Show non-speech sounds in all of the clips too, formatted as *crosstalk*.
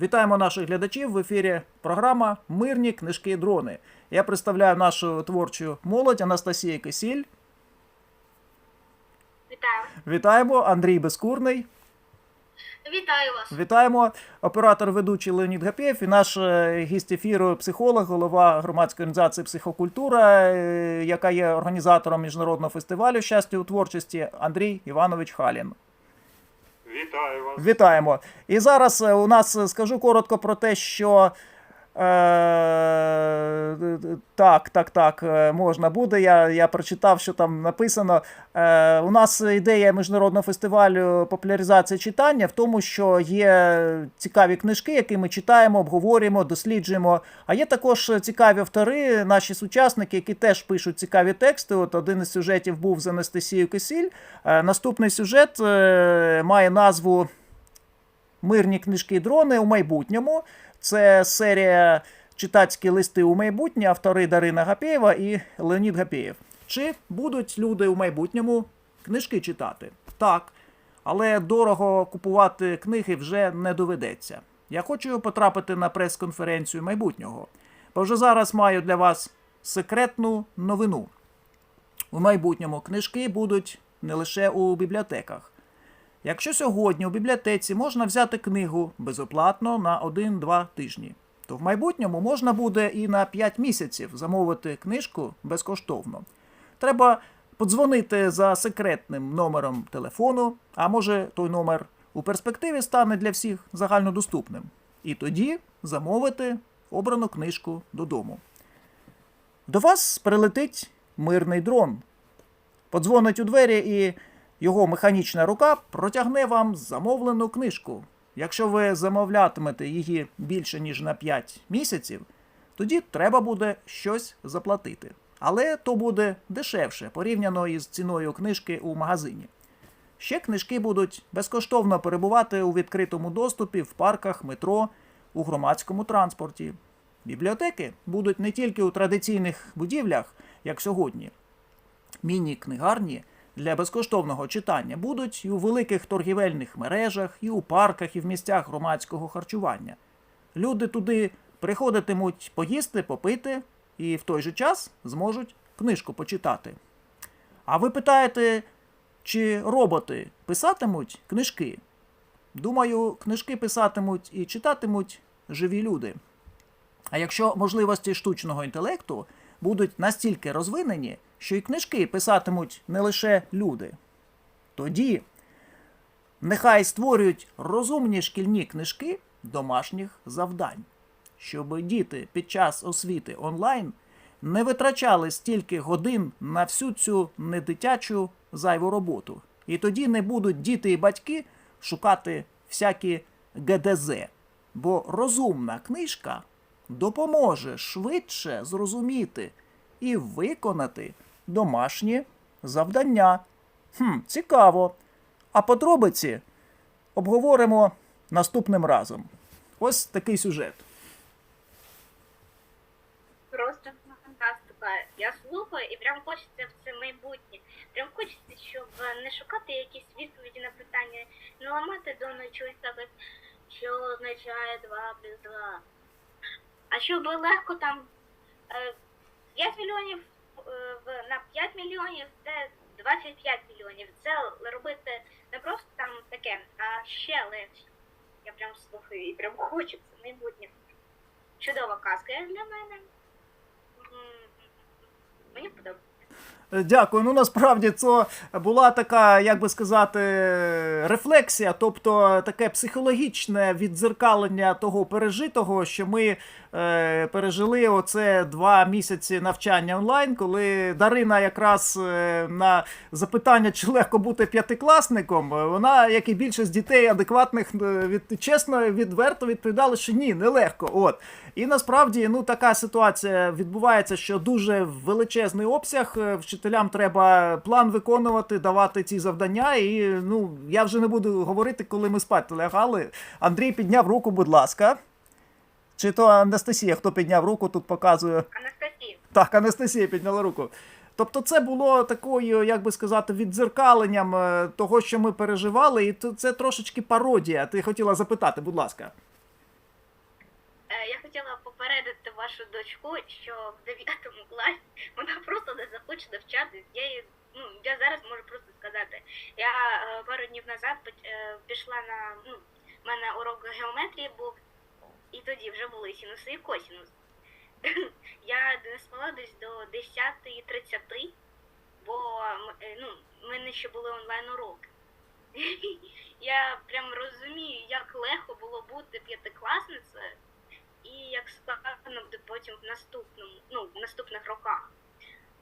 Вітаємо наших глядачів в ефірі. Програма Мирні книжки і дрони. Я представляю нашу творчу молодь Анастасія Кисіль. Вітаю. Вітаємо Андрій Безкурний. Вітаю вас. Вітаємо оператор ведучий Леонід Гапєв і наш е, гість ефіру, психолог, голова громадської організації Психокультура, е, яка є організатором міжнародного фестивалю щастя у творчості Андрій Іванович Халін. Вітаю вас. Вітаємо. І зараз е, у нас е, скажу коротко про те, що. Е, так, так, так, е, можна буде. Я, я прочитав, що там написано. Е, у нас ідея міжнародного фестивалю популяризації читання в тому, що є цікаві книжки, які ми читаємо, обговорюємо, досліджуємо. А є також цікаві автори, наші сучасники, які теж пишуть цікаві тексти. От один із сюжетів був з Анастасією Кисіль. Е, наступний сюжет е, має назву Мирні книжки дрони у майбутньому. Це серія Читацькі листи у майбутнє, автори Дарина Гапєєва і Леонід Гапєєв. Чи будуть люди у майбутньому книжки читати? Так. Але дорого купувати книги вже не доведеться. Я хочу потрапити на прес-конференцію майбутнього, бо вже зараз маю для вас секретну новину. У майбутньому книжки будуть не лише у бібліотеках. Якщо сьогодні у бібліотеці можна взяти книгу безоплатно на 1-2 тижні, то в майбутньому можна буде і на 5 місяців замовити книжку безкоштовно. Треба подзвонити за секретним номером телефону, а може той номер у перспективі стане для всіх загальнодоступним. І тоді замовити обрану книжку додому. До вас прилетить мирний дрон. Подзвонить у двері і його механічна рука протягне вам замовлену книжку. Якщо ви замовлятимете її більше ніж на 5 місяців, тоді треба буде щось заплатити. Але то буде дешевше порівняно із ціною книжки у магазині. Ще книжки будуть безкоштовно перебувати у відкритому доступі в парках, метро, у громадському транспорті. Бібліотеки будуть не тільки у традиційних будівлях, як сьогодні. Міні-книгарні для безкоштовного читання будуть і у великих торгівельних мережах, і у парках, і в місцях громадського харчування. Люди туди приходитимуть поїсти, попити і в той же час зможуть книжку почитати. А ви питаєте, чи роботи писатимуть книжки? Думаю, книжки писатимуть і читатимуть живі люди. А якщо можливості штучного інтелекту будуть настільки розвинені, що і книжки писатимуть не лише люди, тоді нехай створюють розумні шкільні книжки домашніх завдань, щоб діти під час освіти онлайн не витрачали стільки годин на всю цю недитячу зайву роботу. І тоді не будуть діти і батьки шукати всякі ГДЗ. Бо розумна книжка допоможе швидше зрозуміти і виконати домашні завдання. Хм, цікаво. А подробиці обговоримо наступним разом. Ось такий сюжет. Просто фантастика. Я слухаю і прям хочеться в це майбутнє. Прям хочеться, щоб не шукати якісь відповіді на питання, не ламати до чогось таке, що означає 2 плюс 2. А щоб легко там е, 5 мільйонів е, на 5 мільйонів це 25 мільйонів. Це робити не просто там таке, а ще легше. Я прям слухаю і прям хочу це майбутнє. Чудова казка для мене. Мені подобається. Е, Дякую. Ну насправді це була така, як би сказати, рефлексія, тобто таке психологічне віддзеркалення того пережитого, що ми е, пережили оце два місяці навчання онлайн, коли Дарина якраз е, на запитання, чи легко бути п'ятикласником, е, вона, як і більшість дітей адекватних, від, чесно, відверто відповідала, що ні, нелегко. От. І насправді ну, така ситуація відбувається, що дуже величезний обсяг. Вчителям треба план виконувати, давати ці завдання. І ну, я вже не буду говорити, коли ми спати лягали. Андрій підняв руку, будь ласка. Чи то Анастасія, хто підняв руку, тут показує. Анастасія. Так, Анастасія підняла руку. Тобто, це було такою, як би сказати, віддзеркаленням е, того, що ми переживали, і це трошечки пародія. Ти хотіла запитати, будь ласка. Я хотіла попередити вашу дочку, що в 9 класі вона просто не захоче навчатись. Я їй, ну я зараз можу просто сказати. Я е, пару днів назад е, пішла на ну, в мене урок геометрії був, і тоді вже були синуси і косінуси. *clears throat* Я не спала десь до 10.30, бо е, ну, в мене ще були онлайн уроки. *laughs* Я прям розумію, як легко було бути п'ятикласницею, і як складно буде потім в наступному, ну, в наступних роках.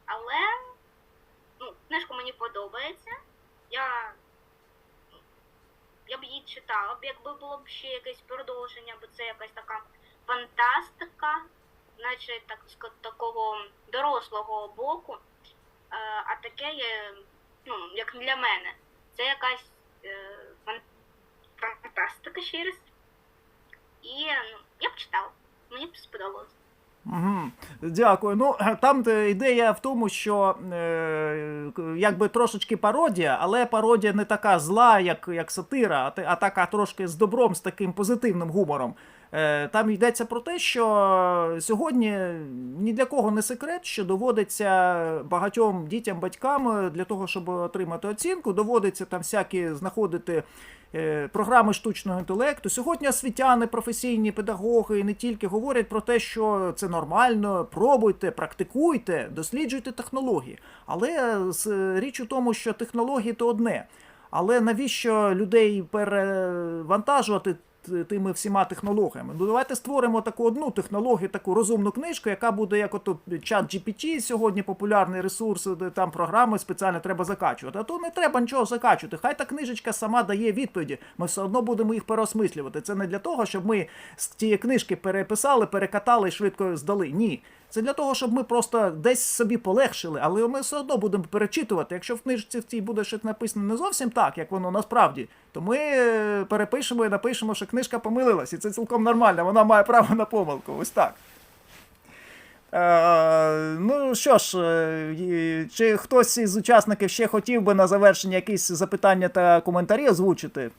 Але ну, книжка мені подобається. Я, я б її читала б, якби було б ще якесь продовження, бо це якась така фантастика, наче так такого дорослого боку. Е, а таке є, ну, як для мене, це якась е, фантастика ще раз. І ну, я б читала. Мені б сподобалось. Угу. Дякую. Ну там ідея в тому, що е, якби трошечки пародія, але пародія не така зла, як, як сатира, а, а така трошки з добром, з таким позитивним гумором. Е, там йдеться про те, що сьогодні ні для кого не секрет, що доводиться багатьом дітям, батькам для того, щоб отримати оцінку, доводиться там всякі знаходити е, програми штучного інтелекту. Сьогодні освітяни, професійні педагоги не тільки говорять про те, що це нормально, пробуйте, практикуйте, досліджуйте технології. Але річ у тому, що технології то одне. Але навіщо людей перевантажувати тими всіма технологіями? Ну давайте створимо таку одну технологію, таку розумну книжку, яка буде як ото чат GPT, сьогодні популярний ресурс, де там програми спеціально треба закачувати. А то не треба нічого закачувати. Хай та книжечка сама дає відповіді. Ми все одно будемо їх переосмислювати. Це не для того, щоб ми з тієї книжки переписали, перекатали і швидко здали. Ні. Це для того, щоб ми просто десь собі полегшили, але ми все одно будемо перечитувати. Якщо в книжці в цій буде щось написано не зовсім так, як воно насправді, то ми е, перепишемо і напишемо, що книжка помилилась, і це цілком нормально. Вона має право на помилку. Ось так. Е, ну що ж, е, чи хтось із учасників ще хотів би на завершення якісь запитання та коментарі озвучити?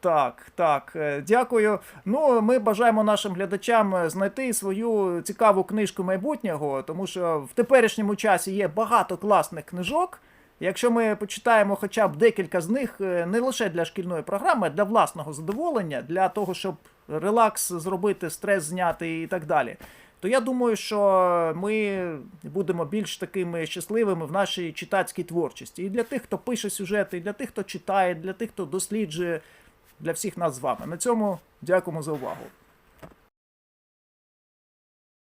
Так, так, е, дякую. Ну, ми бажаємо нашим глядачам е, знайти свою цікаву книжку майбутнього, тому що в теперішньому часі є багато класних книжок. Якщо ми почитаємо хоча б декілька з них, е, не лише для шкільної програми, а для власного задоволення, для того, щоб релакс зробити, стрес зняти і так далі. То я думаю, що ми будемо більш такими щасливими в нашій читацькій творчості. І для тих, хто пише сюжети, і для тих, хто читає, для тих, хто досліджує, для всіх нас з вами. На цьому дякуємо за увагу.